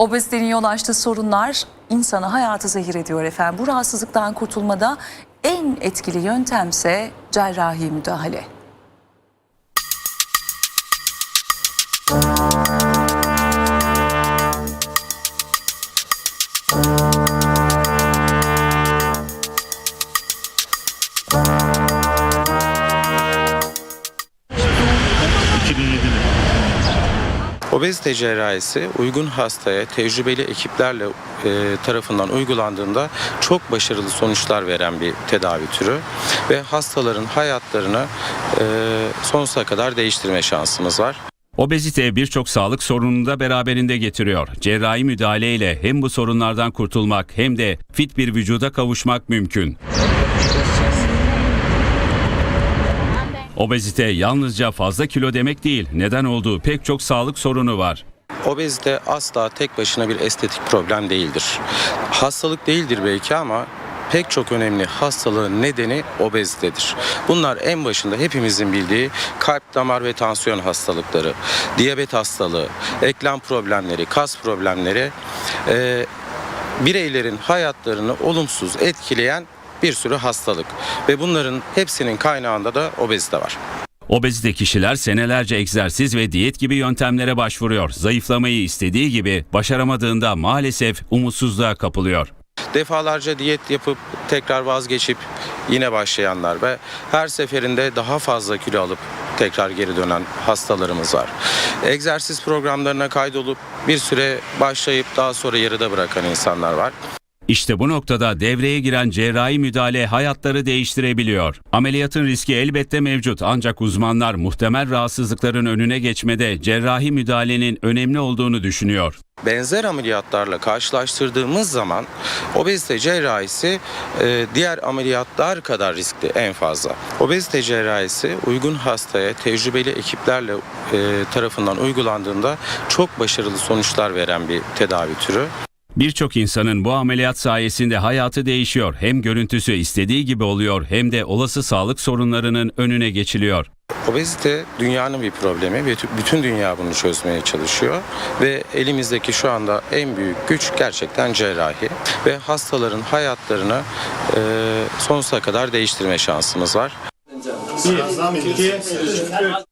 Obezitenin yol açtığı sorunlar insanı hayatı zehir ediyor efendim. Bu rahatsızlıktan kurtulmada en etkili yöntemse cerrahi müdahale. Obezite cerrahisi uygun hastaya tecrübeli ekiplerle e, tarafından uygulandığında çok başarılı sonuçlar veren bir tedavi türü ve hastaların hayatlarını e, sonsuza kadar değiştirme şansımız var. Obezite birçok sağlık sorununu da beraberinde getiriyor. Cerrahi müdahaleyle hem bu sorunlardan kurtulmak hem de fit bir vücuda kavuşmak mümkün. Obezite yalnızca fazla kilo demek değil. Neden olduğu pek çok sağlık sorunu var. Obezite asla tek başına bir estetik problem değildir. Hastalık değildir belki ama pek çok önemli hastalığın nedeni obezitedir. Bunlar en başında hepimizin bildiği kalp, damar ve tansiyon hastalıkları, diyabet hastalığı, eklem problemleri, kas problemleri, e, bireylerin hayatlarını olumsuz etkileyen bir sürü hastalık ve bunların hepsinin kaynağında da obezite var. Obezite kişiler senelerce egzersiz ve diyet gibi yöntemlere başvuruyor. Zayıflamayı istediği gibi başaramadığında maalesef umutsuzluğa kapılıyor. Defalarca diyet yapıp tekrar vazgeçip yine başlayanlar ve her seferinde daha fazla kilo alıp tekrar geri dönen hastalarımız var. Egzersiz programlarına kaydolup bir süre başlayıp daha sonra yarıda bırakan insanlar var. İşte bu noktada devreye giren cerrahi müdahale hayatları değiştirebiliyor. Ameliyatın riski elbette mevcut ancak uzmanlar muhtemel rahatsızlıkların önüne geçmede cerrahi müdahalenin önemli olduğunu düşünüyor. Benzer ameliyatlarla karşılaştırdığımız zaman obezite cerrahisi e, diğer ameliyatlar kadar riskli en fazla. Obezite cerrahisi uygun hastaya tecrübeli ekiplerle e, tarafından uygulandığında çok başarılı sonuçlar veren bir tedavi türü. Birçok insanın bu ameliyat sayesinde hayatı değişiyor. Hem görüntüsü istediği gibi oluyor hem de olası sağlık sorunlarının önüne geçiliyor. Obezite dünyanın bir problemi ve bütün dünya bunu çözmeye çalışıyor ve elimizdeki şu anda en büyük güç gerçekten cerrahi ve hastaların hayatlarını e, sonsuza kadar değiştirme şansımız var. Bir, iki, üç.